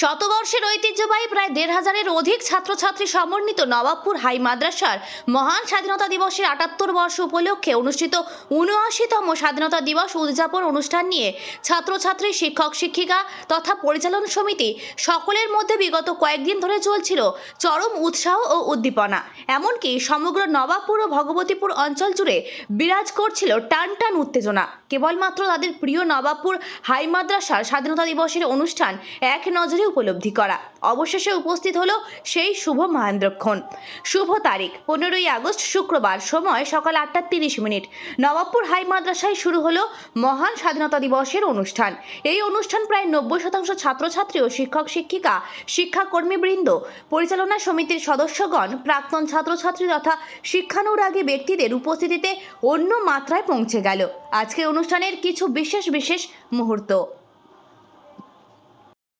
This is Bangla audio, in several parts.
শতবর্ষের ঐতিহ্যবাহী প্রায় দেড় হাজারের অধিক ছাত্রছাত্রী সমন্বিত নবাবপুর হাই মাদ্রাসার মহান স্বাধীনতা দিবসের আটাত্তর বর্ষ উপলক্ষে অনুষ্ঠিত উনআশিতম স্বাধীনতা দিবস উদযাপন অনুষ্ঠান নিয়ে ছাত্রছাত্রী, শিক্ষক, শিক্ষিকা তথা পরিচালন সমিতি সকলের মধ্যে বিগত কয়েকদিন ধরে চলছিল চরম উৎসাহ ও উদ্দীপনা। এমনকি সমগ্র নবাবপুর ও ভগবতীপুর অঞ্চল জুড়ে বিরাজ করছিল টান টান উত্তেজনা। কেবলমাত্র তাদের প্রিয় নবাবপুর হাই মাদ্রাসার স্বাধীনতা দিবসের অনুষ্ঠান এক নজরে উপলব্ধি করা। অবশেষে উপস্থিত হলো সেই শুভ মহেন্দ্রক্ষণ। শুভ তারিখ, পনেরোই আগস্ট, শুক্রবার, সময় সকাল আটটা তিরিশ মিনিট। নবাবপুর হাই মাদ্রাসায় শুরু হলো মহান স্বাধীনতা দিবসের অনুষ্ঠান। এই অনুষ্ঠান প্রায় নব্বই শতাংশ ছাত্রছাত্রী ও শিক্ষক, শিক্ষিকা, শিক্ষাকর্মীবৃন্দ, পরিচালনা সমিতির সদস্যগণ, প্রাক্তন ছাত্রছাত্রী তথা শিক্ষানুরাগী ব্যক্তিদের উপস্থিতিতে অন্য মাত্রায় পৌঁছে গেল। আজকের অনুষ্ঠানের কিছু বিশেষ বিশেষ মুহূর্ত।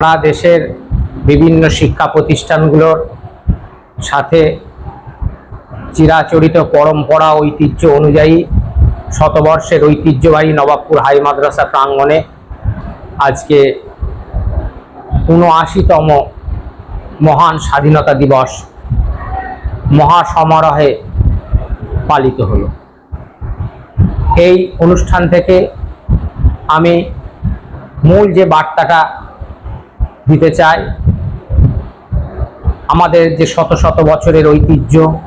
সারা দেশের বিভিন্ন শিক্ষা প্রতিষ্ঠানগুলোর সাথে চিরাচরিত পরম্পরা, ঐতিহ্য অনুযায়ী শতবর্ষের ঐতিহ্যবাহী নবাবপুর হাই মাদ্রাসা প্রাঙ্গণে আজকে উনআশিতম মহান স্বাধীনতা দিবস মহাসমারোহে পালিত হলো। এই অনুষ্ঠান থেকে আমি মূল যে বার্তাটা দিতে চাই। আমাদের যে শত শত বছরের ঐতিহ্য,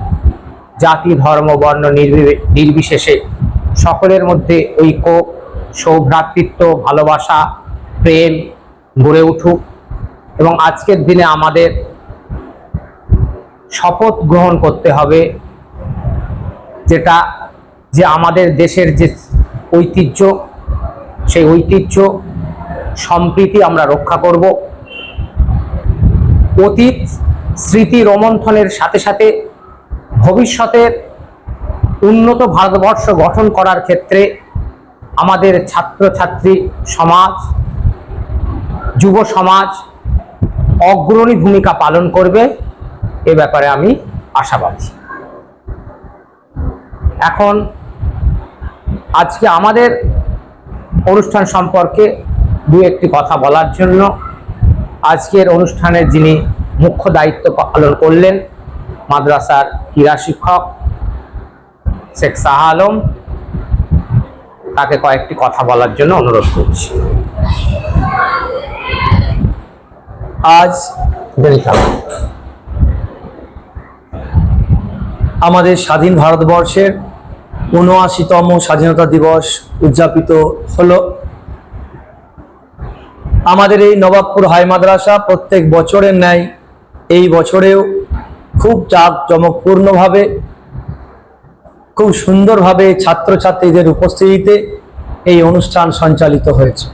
জাতি, ধর্ম, বর্ণ নির্বি- নির্বিশেষে সকলের মধ্যে ঐক্য, সৌভ্রাতৃত্ব, ভালোবাসা, প্রেম গড়ে উঠুক এবং আজকের দিনে আমাদের শপথ গ্রহণ করতে হবে যেটা যে আমাদের দেশের যে ঐতিহ্য, সেই ঐতিহ্য সম্প্রীতি আমরা রক্ষা করব। অতীত স্মৃতি রোমন্থনের সাথে সাথে ভবিষ্যতের উন্নত ভারতবর্ষ গঠন করার ক্ষেত্রে আমাদের ছাত্রছাত্রী সমাজ, যুব সমাজ অগ্রণী ভূমিকা পালন করবে। এ ব্যাপারে আমি আশাবাদী। এখন আজকে আমাদের অনুষ্ঠান সম্পর্কে দু একটি কথা বলার জন্য আজকের অনুষ্ঠানের যিনি মুখ্য দায়িত্ব পালন করলেন মাদ্রাসার ক্রীড়া শিক্ষক শেখ শাহ আলম তাকে কয়েকটি কথা বলার জন্য অনুরোধ করছি। আজ আমাদের স্বাধীন ভারতবর্ষের উনআশিতম স্বাধীনতা দিবস উদযাপিত হলো। আমাদের এই নবাবপুর হাই মাদ্রাসা প্রত্যেক বছরের ন্যায় এই বছরেও খুব জাঁকজমকপূর্ণভাবে খুব সুন্দরভাবে ছাত্রছাত্রীদের উপস্থিতিতে এই অনুষ্ঠান সঞ্চালিত হয়েছে।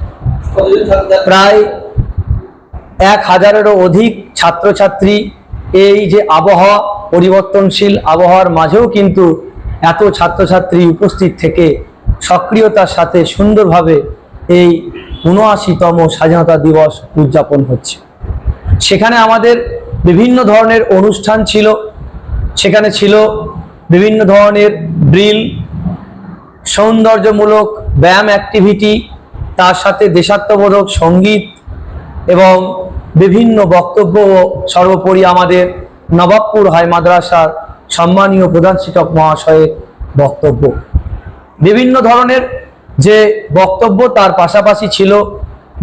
প্রায় এক হাজারেরও অধিক ছাত্রছাত্রী এই যে আবহাওয়া, পরিবর্তনশীল আবহাওয়ার মাঝেও কিন্তু এত ছাত্রছাত্রী উপস্থিত থেকে সক্রিয়তার সাথে সুন্দরভাবে এই উনআশিতম স্বাধীনতা দিবস উদযাপন হচ্ছে। সেখানে আমাদের বিভিন্ন ধরনের অনুষ্ঠান ছিল। সেখানে ছিল বিভিন্ন ধরনের ড্রিল, সৌন্দর্যমূলক ব্যায়াম অ্যাক্টিভিটি, তার সাথে দেশাত্মবোধক সংগীত এবং বিভিন্ন বক্তব্য সর্বোপরি আমাদের নবাবপুর হাই মাদ্রাসার সম্মানীয় প্রধান শিক্ষক মহাশয়ের বক্তব্য। বিভিন্ন ধরনের যে বক্তব্য তার পাশাপাশি ছিল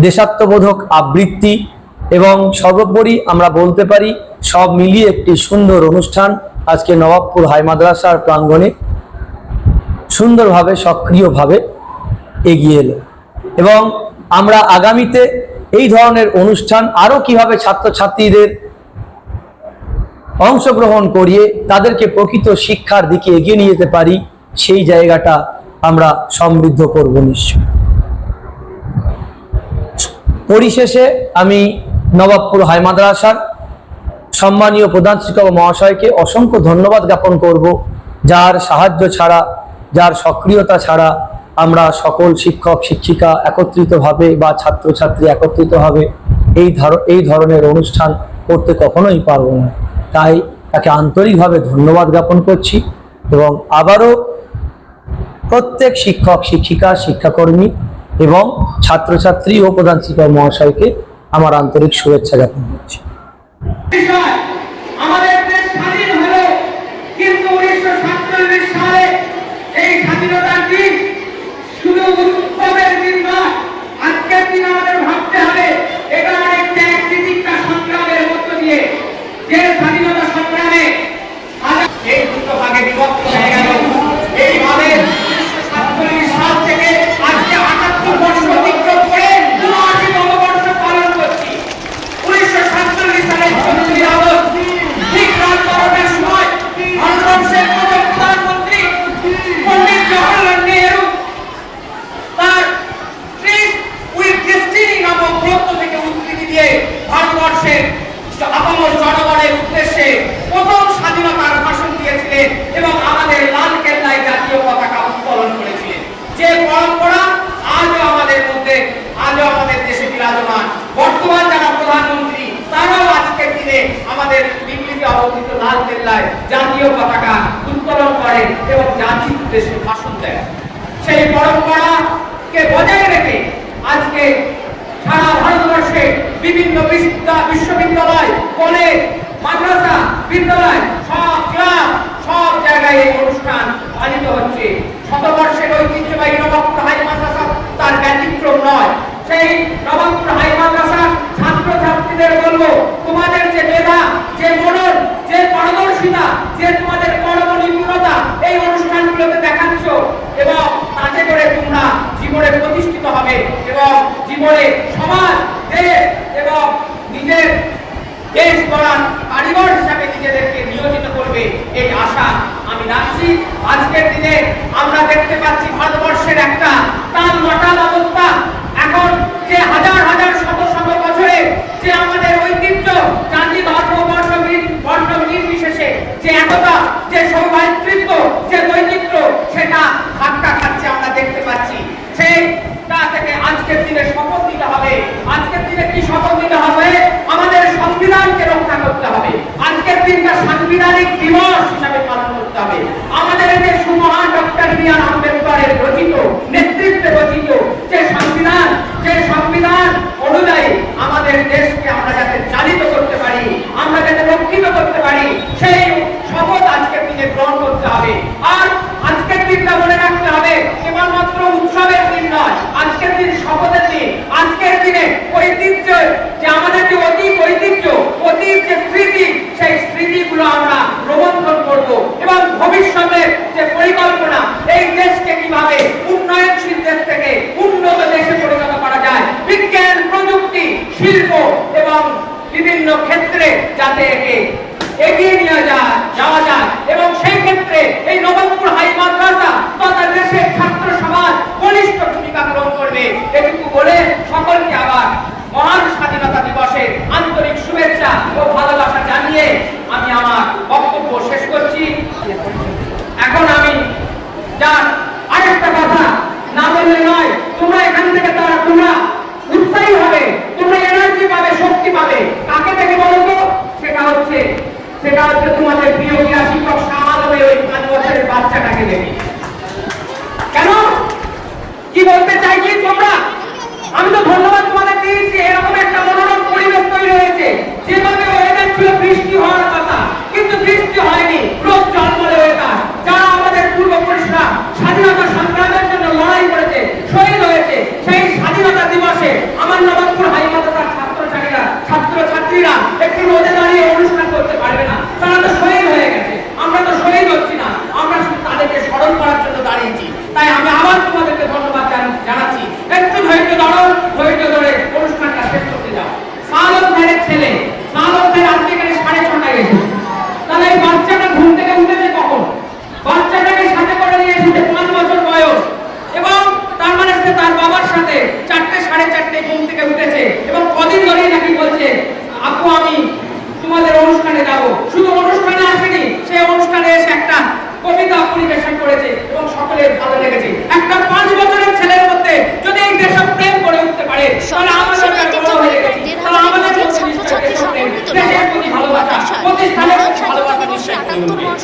দেশাত্মবোধক আবৃত্তি এবং সর্বোপরি আমরা বলতে পারি সব মিলিয়ে একটি সুন্দর অনুষ্ঠান আজকে নবাবপুর হাই মাদ্রাসার প্রাঙ্গণে সুন্দরভাবে, সক্রিয়ভাবে এগিয়ে এলো। এবং আমরা আগামীতে এই ধরনের অনুষ্ঠান আরও কীভাবে ছাত্রছাত্রীদের অংশগ্রহণ করিয়ে তাদেরকে প্রকৃত শিক্ষার দিকে এগিয়ে নিয়ে যেতে পারি, সেই জায়গাটা আমরা সমৃদ্ধ করব নিশ্চয়। পরিশেষে আমি নবাবপুর হাই মাদ্রাসার সম্মানীয় প্রধান শিক্ষক মহাশয়কে অসংখ্য ধন্যবাদ জ্ঞাপন করব, যার সাহায্য ছাড়া, যার সক্রিয়তা ছাড়া আমরা সকল শিক্ষক, শিক্ষিকা একত্রিতভাবে বা ছাত্রছাত্রী একত্রিতভাবে এই ধর, এই ধরনের অনুষ্ঠান করতে কখনোই পারব না। তাই তাকে আন্তরিকভাবে ধন্যবাদ জ্ঞাপন করছি এবং আবারও প্রত্যেক শিক্ষক, শিক্ষিকা, শিক্ষাকর্মী এবং ছাত্রছাত্রী ও প্রধান শিক্ষক মহাশয়কে আমার আন্তরিক শুভেচ্ছা জ্ঞাপন করছি। আমাদের ভাবতে হবে এটা সংগ্রামের মধ্য দিয়ে যে দেখতে পাচ্ছি ভারতবর্ষের একটা তার নটাল অবস্থা। আমাদের দেশকে আমরা যাতে চালিত করতে পারি, আমরা যাতে রক্ষিত করতে পারি, সেই শপথ আজকে দিনে গ্রহণ করতে হবে। আর আজকের দিনটা মনে রাখতে হবে, কেবলমাত্র উৎসবের দিন নয়, আজকের দিন শপথের দিন। আজকের দিনে ঐতিহ্য, যে আমাদের যে অতি ঐতিহ্য, অতীত যে স্মৃতি, সেই স্মৃতিগুলো আমরা রোমন্থন করব। এবং ভবিষ্যতের যে পরিকল্পনা, এই দেশকে কীভাবে ক্ষেত্রে যাতে একে, এগিয়ে নিয়ে যায়, যাওয়া যায়। এবং সেই ক্ষেত্রে এই নবমপুর হাই মাদ্রাসা তথা দেশের ছাত্র সমাজ বলিষ্ঠ ভূমিকা গ্রহণ করবে। এটুকু বলে সকলকে আবার সেটা হচ্ছে তোমাদের প্রিয় ক্লাসিক সমাধানের ওই পাঁচ বছরের বাচ্চাটাকে দেখি।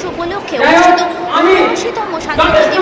উপলক্ষে অনুষ্ঠিত উনআশিতম স্বাধীনতা